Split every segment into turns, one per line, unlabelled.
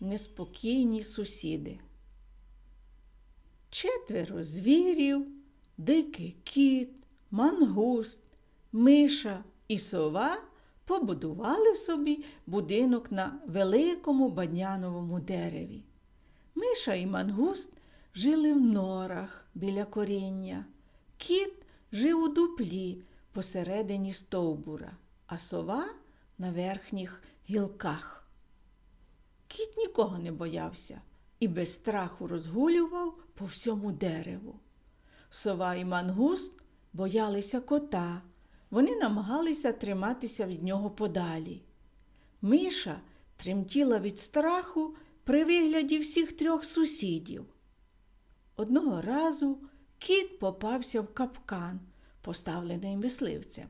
неспокійні сусіди. Четверо звірів, дикий кіт, мангуст, миша і сова побудували собі будинок на великому бадняновому дереві. Миша і мангуст жили в норах біля коріння. Кіт жив у дуплі посередині стовбура, а сова на верхніх гілках. Нікого не боявся і без страху розгулював по всьому дереву. Сова і мангуст боялися кота. Вони намагалися триматися від нього подалі. Миша тремтіла від страху при вигляді всіх трьох сусідів. Одного разу кіт попався в капкан, поставлений мисливцем.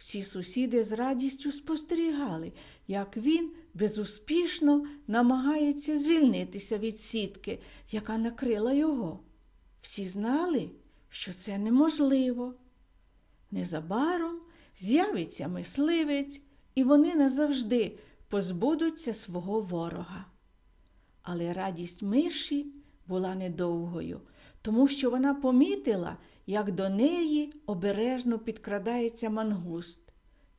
Всі сусіди з радістю спостерігали, як він безуспішно намагається звільнитися від сітки, яка накрила його. Всі знали, що це неможливо. Незабаром з'явиться мисливець, і вони назавжди позбудуться свого ворога. Але радість миші була недовгою, тому що вона помітила, як до неї обережно підкрадається мангуст.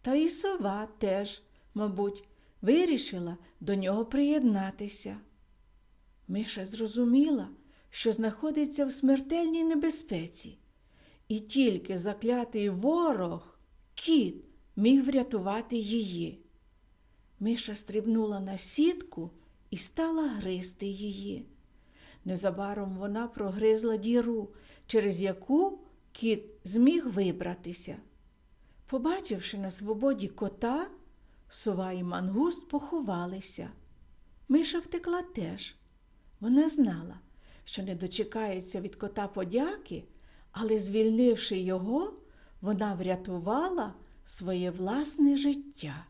Та і сова теж, мабуть, вирішила до нього приєднатися. Миша зрозуміла, що знаходиться в смертельній небезпеці, і тільки заклятий ворог, кіт, міг врятувати її. Миша стрибнула на сітку і стала гризти її. Незабаром вона прогризла діру, через яку кіт зміг вибратися. Побачивши на свободі кота, сова і мангуст поховалися. Миша втекла теж. Вона знала, що не дочекається від кота подяки, але, звільнивши його, вона врятувала своє власне життя.